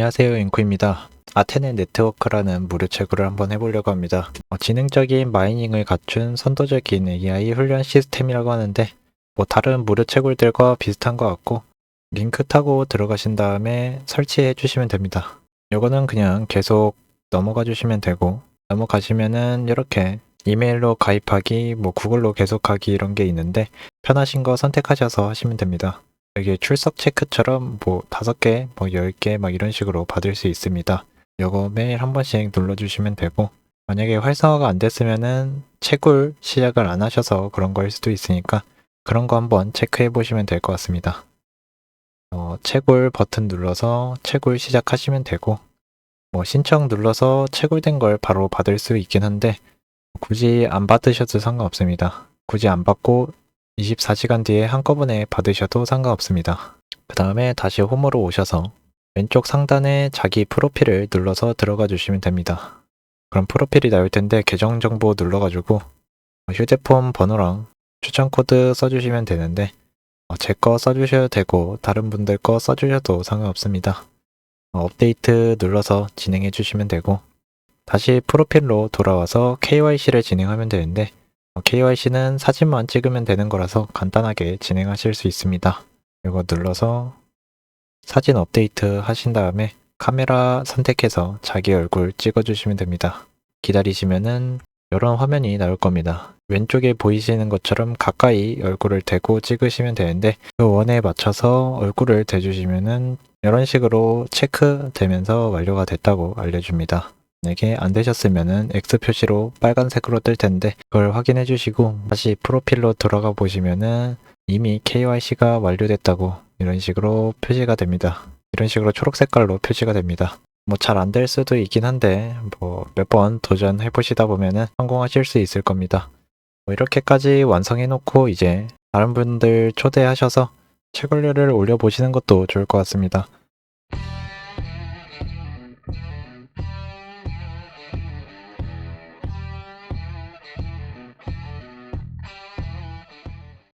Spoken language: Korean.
안녕하세요 잉쿠입니다. 아테네 네트워크라는 무료 채굴을 한번 해보려고 합니다. 어, 지능적인 마이닝을 갖춘 선도적인 AI 훈련 시스템이라고 하는데 뭐 다른 무료 채굴들과 비슷한 것 같고 링크 타고 들어가신 다음에 설치해 주시면 됩니다. 이거는 그냥 계속 넘어가 주시면 되고 넘어가시면은 이렇게 이메일로 가입하기, 뭐 구글로 계속하기 이런 게 있는데 편하신 거 선택하셔서 하시면 됩니다. 이게 출석 체크처럼 뭐 다섯 개, 뭐 열 개 막 이런 식으로 받을 수 있습니다. 요거 매일 한 번씩 눌러주시면 되고 만약에 활성화가 안 됐으면은 채굴 시작을 안 하셔서 그런 거일 수도 있으니까 그런 거 한번 체크해 보시면 될 것 같습니다. 어, 채굴 버튼 눌러서 채굴 시작하시면 되고 뭐 신청 눌러서 채굴된 걸 바로 받을 수 있긴 한데 굳이 안 받으셔도 상관없습니다. 굳이 안 받고 24시간 뒤에 한꺼번에 받으셔도 상관없습니다. 그 다음에 다시 홈으로 오셔서 왼쪽 상단에 자기 프로필을 눌러서 들어가 주시면 됩니다. 그럼 프로필이 나올 텐데 계정 정보 눌러가지고 휴대폰 번호랑 추천 코드 써주시면 되는데 제 거 써주셔도 되고 다른 분들 거 써주셔도 상관없습니다. 어, 업데이트 눌러서 진행해 주시면 되고 다시 프로필로 돌아와서 KYC를 진행하면 되는데 KYC는 사진만 찍으면 되는 거라서 간단하게 진행하실 수 있습니다. 이거 눌러서 사진 업데이트 하신 다음에 카메라 선택해서 자기 얼굴 찍어주시면 됩니다. 기다리시면은 이런 화면이 나올 겁니다. 왼쪽에 보이시는 것처럼 가까이 얼굴을 대고 찍으시면 되는데 그 원에 맞춰서 얼굴을 대주시면은 이런 식으로 체크되면서 완료가 됐다고 알려줍니다. 만약에 안 되셨으면은 X 표시로 빨간색으로 뜰 텐데 그걸 확인해 주시고 다시 프로필로 들어가 보시면은 이미 KYC가 완료됐다고 이런 식으로 표시가 됩니다. 이런 식으로 초록 색깔로 표시가 됩니다. 뭐 잘 안 될 수도 있긴 한데 뭐 몇 번 도전해 보시다 보면은 성공하실 수 있을 겁니다. 뭐 이렇게까지 완성해 놓고 이제 다른 분들 초대하셔서 채굴류를 올려 보시는 것도 좋을 것 같습니다.